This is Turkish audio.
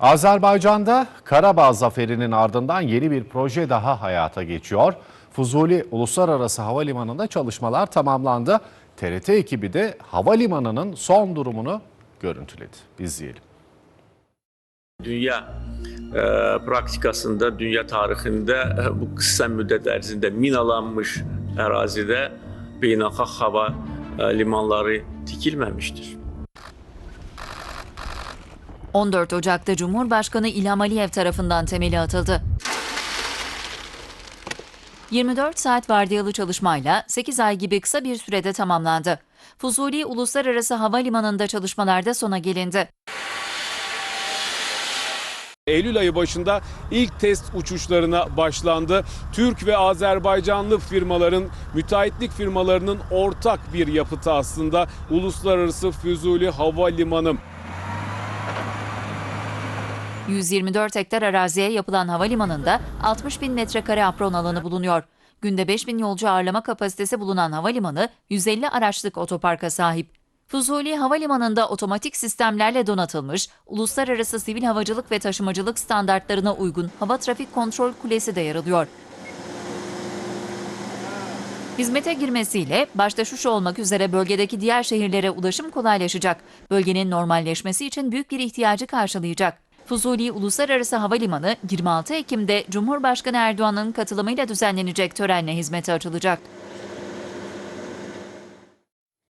Azerbaycan'da Karabağ zaferinin ardından yeni bir proje daha hayata geçiyor. Fuzuli Uluslararası Havalimanı'nda çalışmalar tamamlandı. TRT ekibi de havalimanının son durumunu görüntüledi. İzleyelim. Dünya e, praktikasında, dünya tarixində e, bu qısa müddət ərzində minalanmış ərazidə beynəlxalq hava e, limanları tikilməmişdir. 14 Ocak'ta Cumhurbaşkanı İlham Aliyev tarafından temeli atıldı. 24 saat vardiyalı çalışmayla 8 ay gibi kısa bir sürede tamamlandı. Fuzuli Uluslararası Havalimanı'nda çalışmalarda sona gelindi. Eylül ayı başında ilk test uçuşlarına başlandı. Türk ve Azerbaycanlı firmaların, müteahhitlik firmalarının ortak bir yapıtı aslında Uluslararası Füzuli Havalimanı. 124 hektar araziye yapılan havalimanında 60 bin metrekare apron alanı bulunuyor. Günde 5 bin yolcu ağırlama kapasitesi bulunan havalimanı 150 araçlık otoparka sahip. Fuzuli Havalimanı'nda otomatik sistemlerle donatılmış, uluslararası sivil havacılık ve taşımacılık standartlarına uygun hava trafik kontrol kulesi de yer alıyor. Hizmete girmesiyle başta Şuşa olmak üzere bölgedeki diğer şehirlere ulaşım kolaylaşacak. Bölgenin normalleşmesi için büyük bir ihtiyacı karşılayacak. Fuzuli Uluslararası Havalimanı 26 Ekim'de Cumhurbaşkanı Erdoğan'ın katılımıyla düzenlenecek törenle hizmete açılacak.